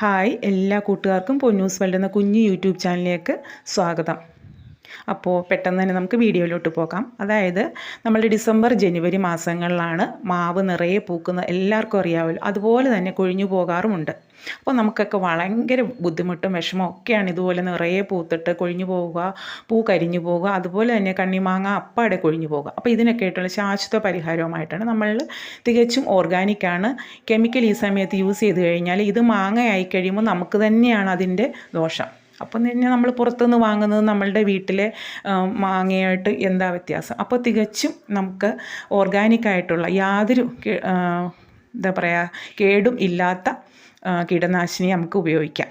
Hi എല്ലാ കൂട്ടുകാർക്കും Ponnoos world എന്ന കുഞ്ഞു യൂട്യൂബ് ചാനലിലേക്ക് സ്വാഗതം. അപ്പോൾ പെട്ടെന്ന് തന്നെ നമുക്ക് വീഡിയോയിലോട്ട് പോകാം. അതായത് നമ്മൾ ഡിസംബർ ജനുവരി മാസങ്ങളിലാണ് മാവ് നിറയെ പൂക്കുന്ന എല്ലാവർക്കും അറിയാമല്ലോ അതുപോലെ തന്നെ കൊഴിഞ്ഞു പോകാറുമുണ്ട്. അപ്പോൾ നമുക്കൊക്കെ ഭയങ്കര ബുദ്ധിമുട്ടും വിഷമവും ഒക്കെയാണ് ഇതുപോലെ നിറയെ പൂത്തിട്ട് കൊഴിഞ്ഞു പോവുക പൂ കരിഞ്ഞു പോവുക അതുപോലെ തന്നെ കണ്ണിമാങ്ങ അപ്പാടെ കൊഴിഞ്ഞു പോവുക. അപ്പോൾ ഇതിനൊക്കെ ആയിട്ടുള്ള ശാശ്വത പരിഹാരവുമായിട്ടാണ് നമ്മൾ തികച്ചും ഓർഗാനിക്കാണ് കെമിക്കൽ ഈ സമയത്ത് യൂസ് ചെയ്ത് കഴിഞ്ഞാൽ ഇത് മാങ്ങയായി കഴിയുമ്പോൾ നമുക്ക് തന്നെയാണ് അതിന്റെ ദോഷം. അപ്പം തന്നെ നമ്മൾ പുറത്തുനിന്ന് വാങ്ങുന്നത് നമ്മളുടെ വീട്ടിലെ മാങ്ങയായിട്ട് എന്താ വ്യത്യാസം? അപ്പോൾ തികച്ചും നമുക്ക് ഓർഗാനിക്കായിട്ടുള്ള യാതൊരു എന്താ പറയുക കേടും ഇല്ലാത്ത കീടനാശിനി നമുക്ക് ഉപയോഗിക്കാം.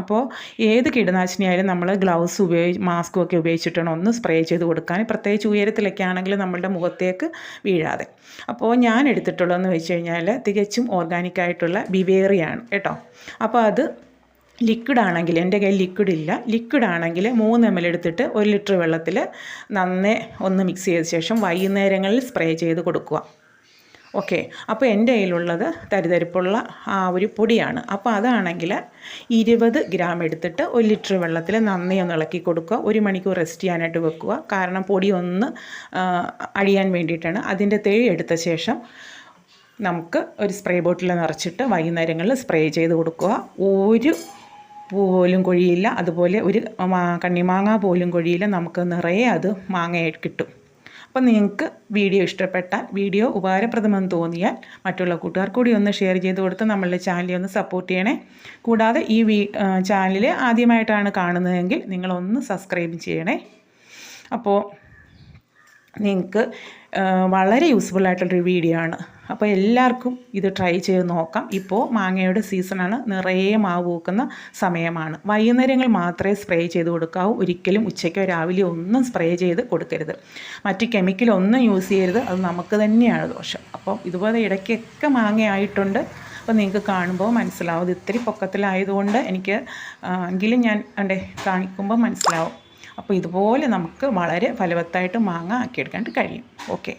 അപ്പോൾ ഏത് കീടനാശിനിയായാലും നമ്മൾ ഗ്ലൗസ് ഉപയോഗിച്ച് മാസ്കും ഒക്കെ ഉപയോഗിച്ചിട്ടാണ് ഒന്ന് സ്പ്രേ ചെയ്ത് കൊടുക്കാൻ. പ്രത്യേകിച്ച് ഉയരത്തിലൊക്കെ ആണെങ്കിൽ നമ്മളുടെ മുഖത്തേക്ക് വീഴാതെ. അപ്പോൾ ഞാൻ എടുത്തിട്ടുള്ളതെന്ന് വെച്ച് കഴിഞ്ഞാൽ തികച്ചും ഓർഗാനിക്കായിട്ടുള്ള ബിവേറിയാണ് കേട്ടോ. അപ്പോൾ അത് ലിക്വിഡ് ആണെങ്കിൽ എന്റെ കയ്യിൽ ലിക്വിഡ് ഇല്ല. ലിക്വിഡ് ആണെങ്കിൽ മൂന്ന് എം എൽ എടുത്തിട്ട് ഒരു ലിറ്റർ വെള്ളത്തിൽ നന്നേ ഒന്ന് മിക്സ് ചെയ്ത ശേഷം വൈകുന്നേരങ്ങളിൽ സ്പ്രേ ചെയ്ത് കൊടുക്കുക. ഓക്കെ അപ്പോൾ എന്റെ കയ്യിലുള്ളത് തരിതരിപ്പുള്ള ആ ഒരു പൊടിയാണ്. അപ്പോൾ അതാണെങ്കിൽ ഇരുപത് ഗ്രാം എടുത്തിട്ട് ഒരു ലിറ്റർ വെള്ളത്തിൽ നന്നേ ഒന്ന് ഇളക്കി കൊടുക്കുക. ഒരു മണിക്കൂർ റെസ്റ്റ് ചെയ്യാനായിട്ട് വെക്കുക. കാരണം പൊടി ഒന്ന് അഴിയാൻ വേണ്ടിയിട്ടാണ്. അതിന്റെ തേഴ് എടുത്ത ശേഷം നമുക്ക് ഒരു സ്പ്രേ ബോട്ടിൽ നിറച്ചിട്ട് വൈകുന്നേരങ്ങളിൽ സ്പ്രേ ചെയ്ത് കൊടുക്കുക. ഒരു പോലും കൊഴിയില്ല. അതുപോലെ ഒരു കണ്ണിമാങ്ങ പോലും കൊഴിയില്ല. നമുക്ക് നിറയെ അത് മാങ്ങയായിട്ട് കിട്ടും. അപ്പം നിങ്ങൾക്ക് വീഡിയോ ഇഷ്ടപ്പെട്ടാൽ വീഡിയോ ഉപകാരപ്രദമെന്ന് തോന്നിയാൽ മറ്റുള്ള കൂട്ടുകാർ കൂടി ഒന്ന് ഷെയർ ചെയ്ത് കൊടുത്ത് നമ്മളുടെ ചാനലിൽ ഒന്ന് സപ്പോർട്ട് ചെയ്യണേ. കൂടാതെ ഈ വീ ചാനൽ ആദ്യമായിട്ടാണ് കാണുന്നതെങ്കിൽ നിങ്ങളൊന്ന് സബ്സ്ക്രൈബ് ചെയ്യണേ. അപ്പോൾ നിങ്ങൾക്ക് വളരെ യൂസ്ഫുൾ ആയിട്ടുള്ളൊരു വീഡിയോ ആണ്. അപ്പോൾ എല്ലാവർക്കും ഇത് ട്രൈ ചെയ്ത് നോക്കാം. ഇപ്പോൾ മാങ്ങയുടെ സീസണാണ് നിറയെ മാവ് പൂക്കുന്ന സമയമാണ്. വൈകുന്നേരങ്ങൾ മാത്രമേ സ്പ്രേ ചെയ്ത് കൊടുക്കാവൂ. ഒരിക്കലും ഉച്ചയ്ക്കോ രാവിലെയോ ഒന്നും സ്പ്രേ ചെയ്ത് കൊടുക്കരുത്. മറ്റ് കെമിക്കലൊന്നും യൂസ് ചെയ്യരുത്. അത് നമുക്ക് തന്നെയാണ് ദോഷം. അപ്പം ഇതുപോലെ ഇടയ്ക്കൊക്കെ മാങ്ങയായിട്ടുണ്ട് അപ്പോൾ നിങ്ങൾക്ക് കാണുമ്പോൾ മനസ്സിലാവും. ഇത് ഇത്തിരി പൊക്കത്തിലായതുകൊണ്ട് എനിക്ക് എങ്കിലും ഞാൻ അണ്ടേ കാണിക്കുമ്പോൾ മനസ്സിലാവും. അപ്പോൾ ഇതുപോലെ നമുക്ക് വളരെ ഫലവത്തായിട്ട് മാങ്ങ ആക്കിയെടുക്കാൻ കഴിയും. ഓക്കെ